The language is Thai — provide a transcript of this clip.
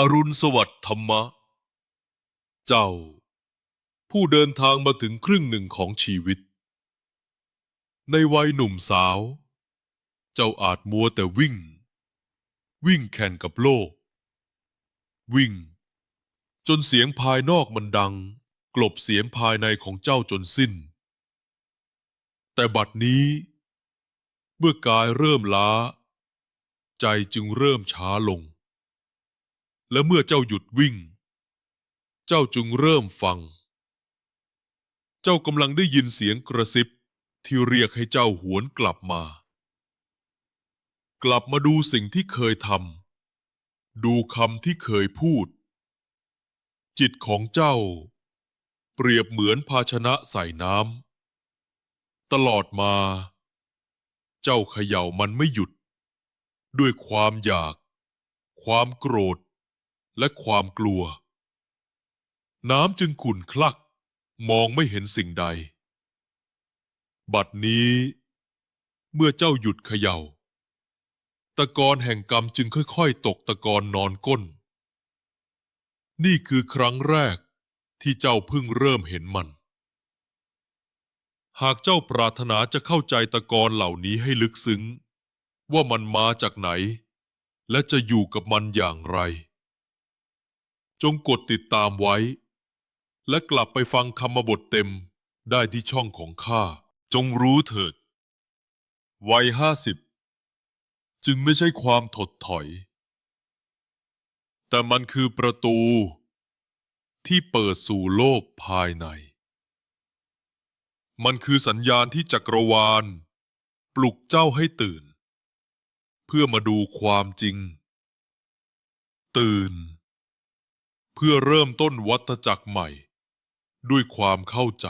อรุณสวัสดิ์ธรรมะ เจ้า ผู้เดินทางมาถึงครึ่งหนึ่งของชีวิต ในวัยหนุ่มสาว เจ้าอาจมัวแต่วิ่ง วิ่งแข่งกับโลก วิ่ง จนเสียงภายนอกมันดัง กลบเสียงภายในของเจ้าจนสิ้น แต่บัดนี้ เมื่อกายเริ่มล้า ใจจึงเริ่มช้าลง และเมื่อเจ้าหยุดวิ่ง เจ้าจึงเริ่มฟัง เจ้ากำลังได้ยินเสียงกระซิบที่เรียกให้เจ้าหวนกลับมา กลับมาดูสิ่งที่เคยทำดูคำที่เคยพูด จิตของเจ้า เปรียบเหมือนภาชนะใส่น้ำตลอดมา เจ้าเขย่ามันไม่หยุด ด้วยความอยาก ความโกรธ และความกลัว น้ำจึงขุ่นคลัก มองไม่เห็นสิ่งใด บัดนี้ เมื่อเจ้าหยุดเขย่า ตะกอนแห่งกรรมจึงค่อยๆ ตกตะกอนนอนก้น นี่คือครั้งแรกที่เจ้าเพิ่งเริ่มเห็นมัน หากเจ้าปรารถนาจะเข้าใจตะกอนเหล่านี้ให้ลึกซึ้ง ว่ามันมาจากไหน และจะอยู่กับมันอย่างไร จงกดติดตามไว้ และกลับไปฟังคำบทเต็มได้ที่ช่องของข้า จงรู้เถิด วัยห้าสิบจึงไม่ใช่ความถดถอย แต่มันคือประตู ที่เปิดสู่โลกภายใน มันคือสัญญาณที่จักรวาล ปลุกเจ้าให้ตื่น เพื่อมาดูความจริง ตื่น เพื่อเริ่มต้นวัตจักรใหม่ ด้วยความเข้าใจ